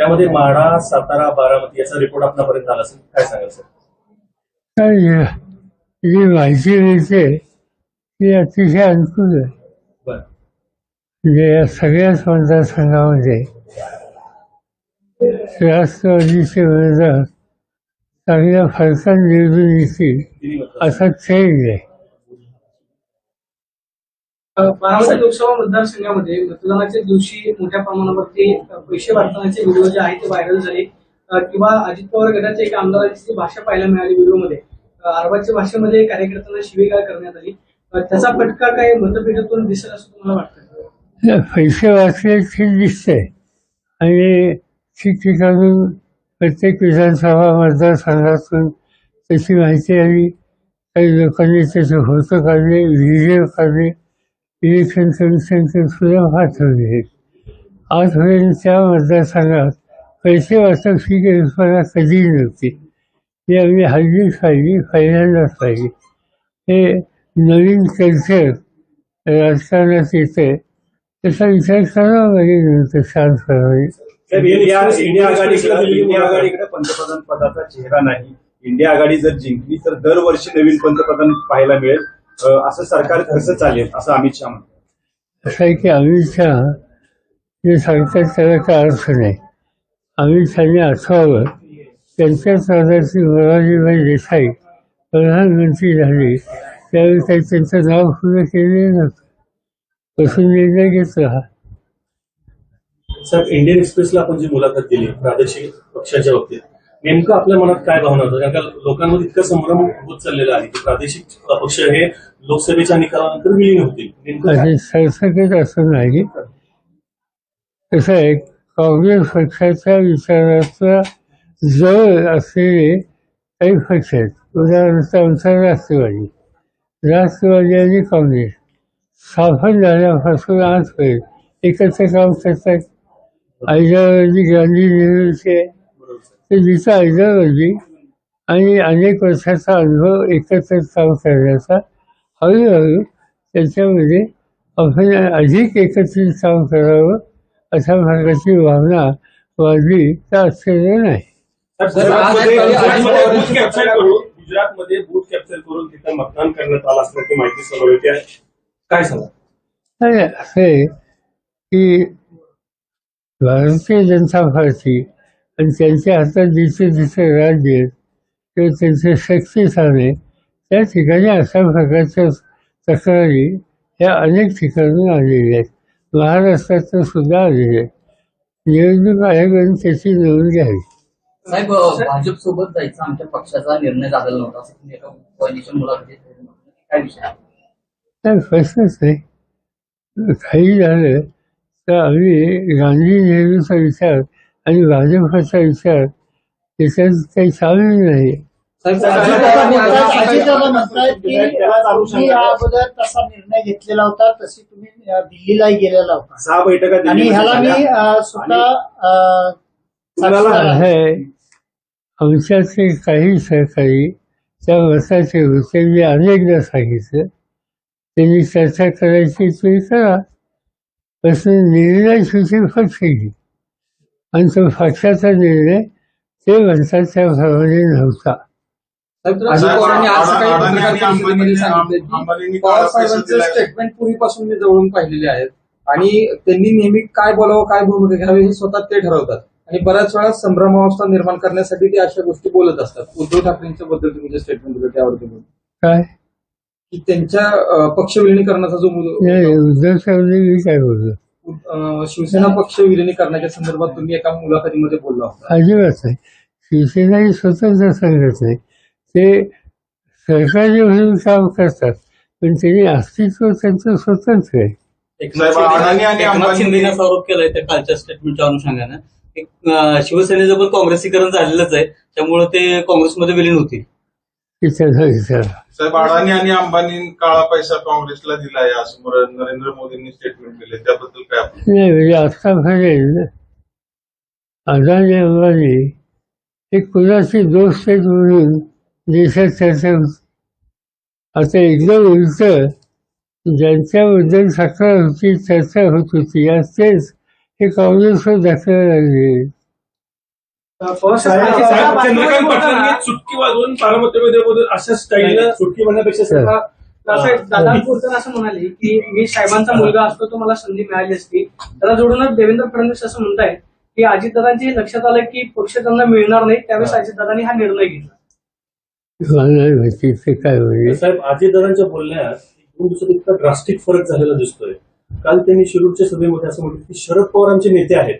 त्यामध्ये माढा सातारा बारामती याचा रिपोर्ट आपल्यापर्यंत आला असेल. काय सांगाल सर जी माहिती मिळते ती अतिशय अनुकूल आहे. बरं. म्हणजे या सगळ्याच मतदारसंघामध्ये राष्ट्रवादीचे उमेदवार चांगल्या फरकाने निवडून येतील असा चेंज आहे. बारामती लोकसभा मतदारसंघामध्ये मतदानाच्या दिवशी मोठ्या प्रमाणावरती पैसे वाटण्याचे व्हिडिओ जे आहेत ते व्हायरल झाले. किंवा अजित पवार गटाच्या एका आमदाराची भाषा पाहायला मिळाली व्हिडिओमध्ये अ, अरबाच्या भाषेमध्ये कार्यकर्त्यांना शिवीगाळ करण्यात आली. त्याचा फटका काही मतपेटीतून दिसेल असं तुम्हाला वाटतं पैसे वाचले दिसते. आणि ठिकठिकाणी प्रत्येक विधानसभा मतदारसंघातून त्याची माहिती आली. काही लोकांनी त्याचं होतं काढले व्हिडिओ काढले. इलेक्शन कमिशनचे सुद्धा पाठवले आजपर्यंत त्या मतदारसंघात पैसे वाचक ही कल्पना कधी नव्हती ही आम्ही हल्लीच पाहिली पहिल्यांदाच पाहिली हे नवीन कल्चर राजकारणात येते त्याचा विचार करावा लागेल नंतर शांतपणे साहेब, इंडिया इंडिया आघाडीकडे इंडिया आघाडीकडे पंतप्रधान पदाचा चेहरा नाही. इंडिया आघाडी जर जिंकली तर दरवर्षी नवीन पंतप्रधान पाहायला मिळेल. असं सरकार कसं चालेल असं अमित शहा म्हणतात. असं आहे की अमित शहा जे सांगतात त्याला काय अर्थ नाही. अमित शहाने आठवावं त्यांच्याच पदाची मोरारजीभाई देसाई प्रधानमंत्री झाले त्यावेळी काही त्यांचं नाव सुद्धा केलेलं नव्हतं. बसून निर्णय घेतला सर इंडियन एक्सप्रेसला आपण जी मुलाखत दिली प्रादेशिक पक्षाच्या बाबतीत नेमकं आपल्या मनात काय भावना होतं? कारण का लोकांमध्ये इतकं संभ्रम होत चाललेला आहे की प्रादेशिक पक्ष हे लोकसभेच्या निकालानंतर विलीन होतील. नेमकं असं नाही. कसं आहे काँग्रेस पक्षाच्या विचाराचा जवळ असलेले काही पक्ष आहेत. उदाहरणार्थ आमचा राष्ट्रवादी. राष्ट्रवादी आणि काँग्रेस. स्थापन झाल्यापासून आजपर्यंत एकत्र काम करतात ऐजावजी गांधी नेहरूचे ते जिथं ऐजावजी आणि अनेक वर्षाचा अनुभव एकत्र काम करण्याचा हळूहळू त्याच्यामध्ये आपण अधिक एकत्रित काम करावं अशा प्रकारची भावना वाढली तर आश्चर्य नाही. गुजरातमध्ये बूथ कॅप्चर करून तिथं मतदान करण्यात आलं असल्याची माहिती समोर येते आहे. काय सांगा? असं आहे की भारतीय जनता पार्टी आणि त्यांच्या हातात जिथे जिथे राज्य आहेत किंवा त्यांचे शक्तीस्थाने त्या ठिकाणी अशा प्रकारच्या तक्रारी या अनेक ठिकाणून आलेल्या आहेत. महाराष्ट्रात सुद्धा आलेल्या आहेत. निवडणूक आयोगाने त्याची नोंद घ्यावी. साहेब भाजप सोबत जायचा आमच्या पक्षाचा निर्णय झालेला नव्हता. असं तुम्ही एका कोalition मुलाखतीत. काय विषय? काय प्रश्नच नाही काही झालं तर आम्ही गांधी नेहरूचा विचार आणि भाजपचा विचार त्याच्यात काही सामील नाही. अगोदर तसा निर्णय घेतलेला होता तशी तुम्ही दिल्लीलाही गेलेला होता. सहा बैठका आणि ह्याला मी स्वतः आमच्यातले काही सहकारी त्या मताचे होते मी अनेकदा सांगितलं. त्यांनी चर्चा करायची तुम्ही करा. तसं निर्णय शेवटी पक्ष घेईल आणि तो पक्षाचा निर्णय ते म्हणतात त्याप्रमाणे नव्हता. साहेब, अजित पवारांनी आज सकाळी पत्रकार परिषदेमध्ये सांगितलं की पवार साहेबांचं स्टेटमेंट पूर्वीपासून मी जवळून पाहिलेले आहेत आणि त्यांनी नेहमी काय बोलावं काय भूमिका घ्यावी हे स्वतः ते ठरवतात. आणि बऱ्याच वेळा संभ्रमावस्था निर्माण करण्यासाठी ते अशा गोष्टी बोलत असतात. उद्धव ठाकरेंच्या बद्दल तुम्ही जे स्टेटमेंट दिलं त्यावरती बोलू. काय? की त्यांच्या पक्ष विलिनीकरणाचा जो मुद- नाही उद्धव साहेबांनी मी काय बोललो? शिवसेना पक्ष विलिनीकरणाच्या संदर्भात तुम्ही एका मुलाखतीमध्ये बोलला होता. अजिबात नाही. शिवसेना ही स्वतंत्र संघट नाही ते सरकारी म्हणून काम करतात पण त्यांनी अस्तित्व त्यांचं स्वतंत्र आहे. एकनाथ शिंदेने आरोप केलाय त्या कालच्या स्टेटमेंटच्या अनुषंगानं. शिवसेनेचं पण काँग्रेसीकरण झालेलंच आहे. त्यामुळे ते काँग्रेसमध्ये विलीन होतील. विचारा विचारा साहेब अडाणी आणि अंबानी काळा पैसा काँग्रेसला दिलाय असं मर- नरेंद्र मोदींनी स्टेटमेंट दिले. त्याबद्दल काय नाही म्हणजे आतापर्यंत अदानी अंबानी हे कुणाची दोस्त आहेत म्हणून देशात चर्चा आता एकदम उलट ज्यांच्याबद्दल तक्रार होती चर्चा होत होती आज तेच हे काँग्रेसवर दाखवायला लागले पवार साहेब, साहेब, साहेब, बातम्या चंद्रकांत पाटलांनी चुटकी वाजवून बोलून अशा स्टाईलनं चुटकी म्हणण्यापेक्षा दादा बोलताना असं म्हणाले की मी साहेबांचा मुलगा असतो तो मला संधी मिळाली असती. त्याला जोडूनच देवेंद्र फडणवीस असं म्हणतायत की अजितदादांची लक्षात आलं की पक्ष त्यांना मिळणार नाही त्यावेळेस अजितदादांनी हा निर्णय घेतला. काय साहेब अजितदादांच्या बोलण्यात दोन दिवसात इतका ड्रास्टिक फरक झालेला दिसतोय. काल त्यांनी शिरूरच्या सभेमध्ये असं म्हटलं की शरद पवार आमचे नेते आहेत.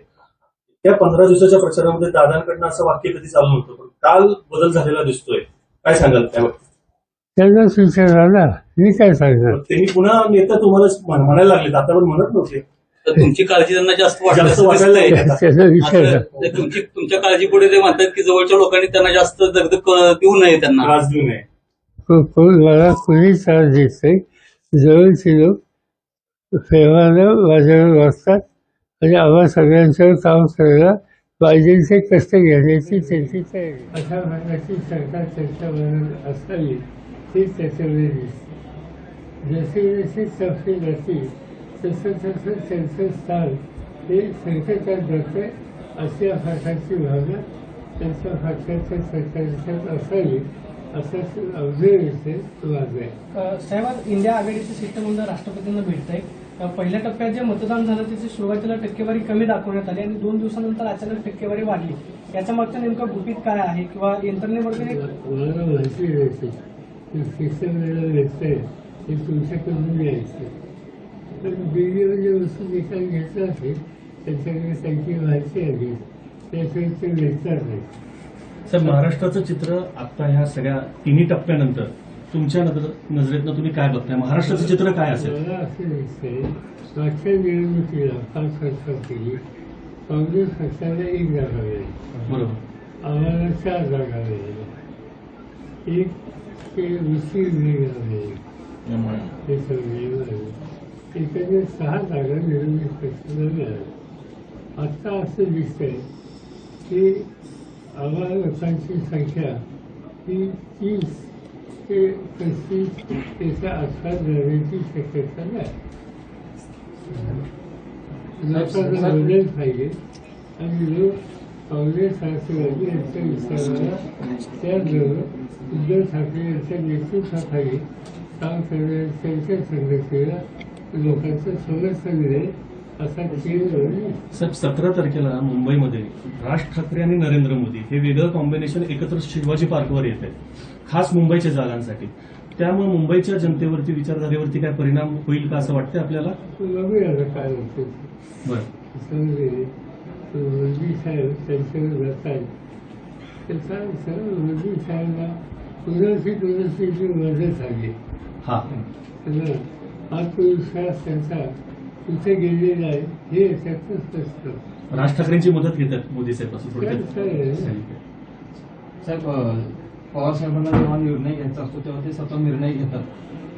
त्या पंधरा दिवसाच्या प्रचारामध्ये दादांकडनं असं वाक्य कधी चालू नव्हतं. पण काल बदल झालेला दिसतोय. काय सांगाल त्यावर? त्यांनाच आला मी काय सांगणार? त्यांनी पुन्हा नेता तुम्हाला म्हण- म्हणायला लागले आता पण म्हणत नव्हते. तर तुमची काळजी त्यांना जास्त वाटायला तुमची तुमच्या काळजीपुढे ते म्हणतात की जवळच्या लोकांनी त्यांना जास्त दगदग क- देऊ नये त्यांना. त्रास देऊ नये. मला कोणी त्रास देत नाही. जवळचे लोक प्रेमानं माझ्यावर वागतात आणि आम्हा सगळ्यांच्यावर काम करायला पाहिजे कष्ट घेण्याची त्यांची तयारी. अशा प्रकारची सरकार त्यांच्याबरोबर असावी ते त्याच्यामध्ये दिसते जसे जसे तपशी जाते तसं तसं त्यांचं स्थान हे संकटात जातं अशा प्रकारची भावना त्यांच्या पक्षाच्या सरकारच्यात असावी असं अवघड विषय माझं आहे साहेब इंडिया आघाडीचं शिष्टमंडळ राष्ट्रपतींना भेटतंय. अ, पहिल्या टप्प्यात जे मतदान झालं त्याची सुरुवातीला टक्केवारी कमी दाखवण्यात आली आणि दोन दिवसानंतर अचानक टक्केवारी वाढली. याच्या मागचं नेमकं गुपित काय आहे किंवा यंत्रणेवरती मला माहिती शिक्षण मिळालं भेटतंय ते तुमच्याकडून यायचं पण दिल्लीमध्ये वस्तू निकाल घेतला असेल त्याच्याकडे त्यांची माहिती आली त्याशिवाय ते भेटणार नाही. सर महाराष्ट्राचं चित्र आता ह्या सगळ्या तिन्ही टप्प्यानंतर तुमच्या नजर नजरेतनं तुम्ही काय बघताय? महाराष्ट्राचं चित्र काय असेल? मला असं दिसतंय मागच्या निवडणुकीला पाच वर्षापूर्वी काँग्रेस पक्षाला एक जागा मिळाली. बरोबर. आम्हाला चार जागा मिळाल्या एक ते सगळे एकंदर सहा जागा निवडणूक पक्षाला मिळाल्या. आत्ता असं दिसतंय की आम्हाला लोकांची संख्या ही तीस ते पस्तीस त्याच्या आसपास जाण्याची शक्यता नाही. लोकांना बदल पाहिजे. आणि लोक काँग्रेस राष्ट्रवादी यांच्या विचाराला त्याचबरोबर उद्धव ठाकरे यांच्या नेतृत्वाखाली काम करणाऱ्या त्यांच्या संघटनेला लोकांचं समर्थन मिळेल. साहेब सतरा तारखेला मुंबईमध्ये राज ठाकरे आणि नरेंद्र मोदी हे वेगळं कॉम्बिनेशन एकत्र शिवाजी पार्कवर येत आहे खास मुंबईच्या जागांसाठी. त्यामुळे मुंबईच्या जनतेवरती विचारधारेवरती काय परिणाम होईल का असं वाटतंय आपल्याला? काय बरं. झाली. हा. आत्मविश्वास त्यांचा कुठे गेलेला आहे हे त्याचं स्पष्ट राज ठाकरेंची मदत घेतात मोदी साहेब पवार साहेबांना जेव्हा निर्णय घ्यायचा असतो तेव्हा ते स्वतः निर्णय घेतात.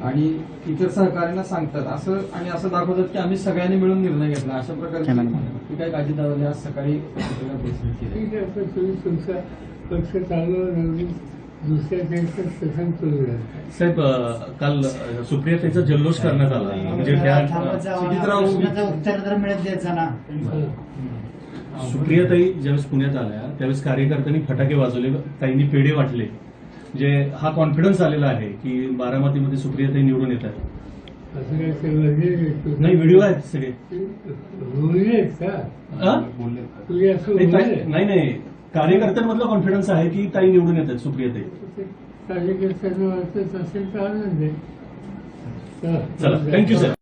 आणि इतर सहकार्यांना सांगतात. असं आणि असं दाखवतात की आम्ही सगळ्यांनी मिळून निर्णय घेतला. अशा प्रकारची ही काय काळजी दाखवली आज सकाळी. ठीक आहे तुमचा पक्ष चालवा त्यांचं. साहेब काल अं, सुप्रियाताईचा जल्लोष करण्यात आला म्हणजे उत्तर तर मिळत द्यायचं ना सुप्रियाताई ज्यावेळेस पुण्यात आल्या त्यावेळेस कार्यकर्त्यांनी फटाके वाजवले ताईंनी पेढे वाटले म्हणजे हा कॉन्फिडन्स आलेला आहे की बारामतीमध्ये सुप्रियाताई निवडून येत आहेत म्हणजे नाही व्हिडिओ आहेत सगळे हा? नाही नाही कार्यकर्त्यांमधला कॉन्फिडन्स आहे की ताई निवडून येत आहेत सुप्रियाताई कार्यकर्त्यांना वाटत असेल तर आनंद आहे. चला थँक्यू सर